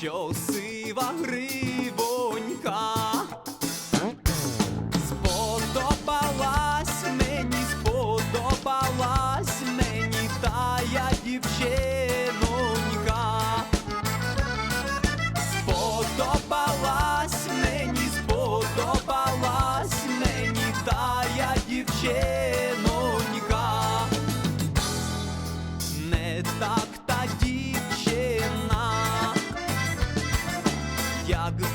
що сива гривонька сподобалась мені, сподобалась мені тая дівчинонька, сподобалась мені, сподобалась мені тая дівчинка. jak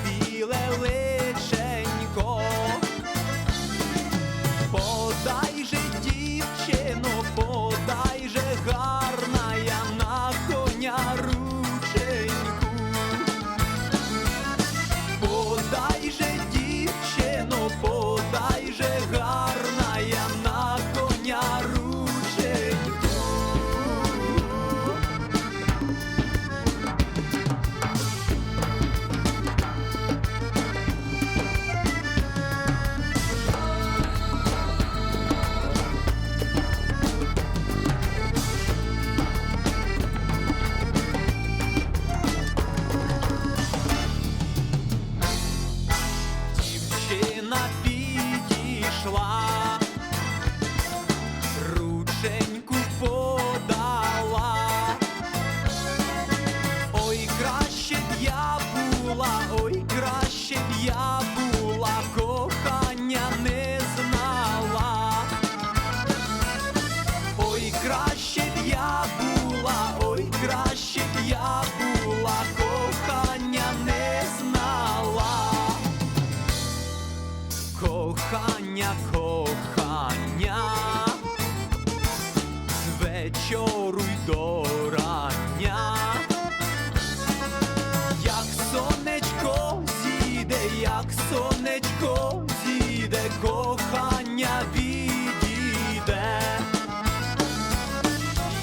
дівчина підійшла, рученьку подала. Ой, краще б я була, ой, краще б я була, кохання не знала. Ой, краще б я була, ой, краще б я була, Кохання, кохання, з вечору й до рання. Як сонечко зійде, як сонечко зійде, кохання відійде.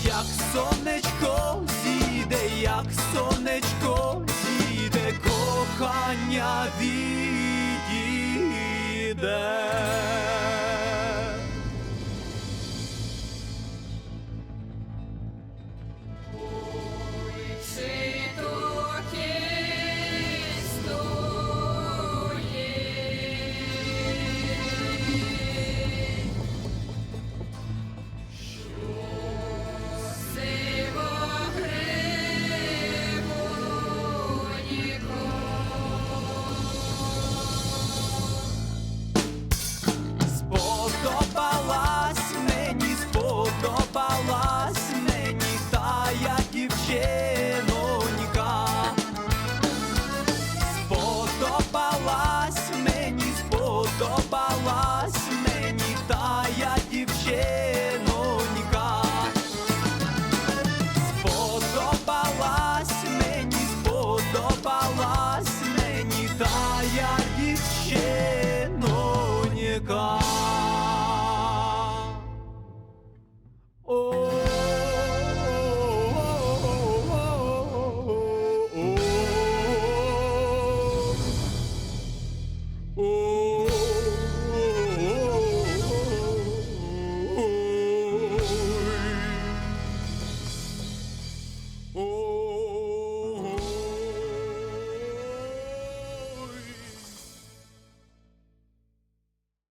Як сонечко зійде, як сонечко зійде, кохання відійде.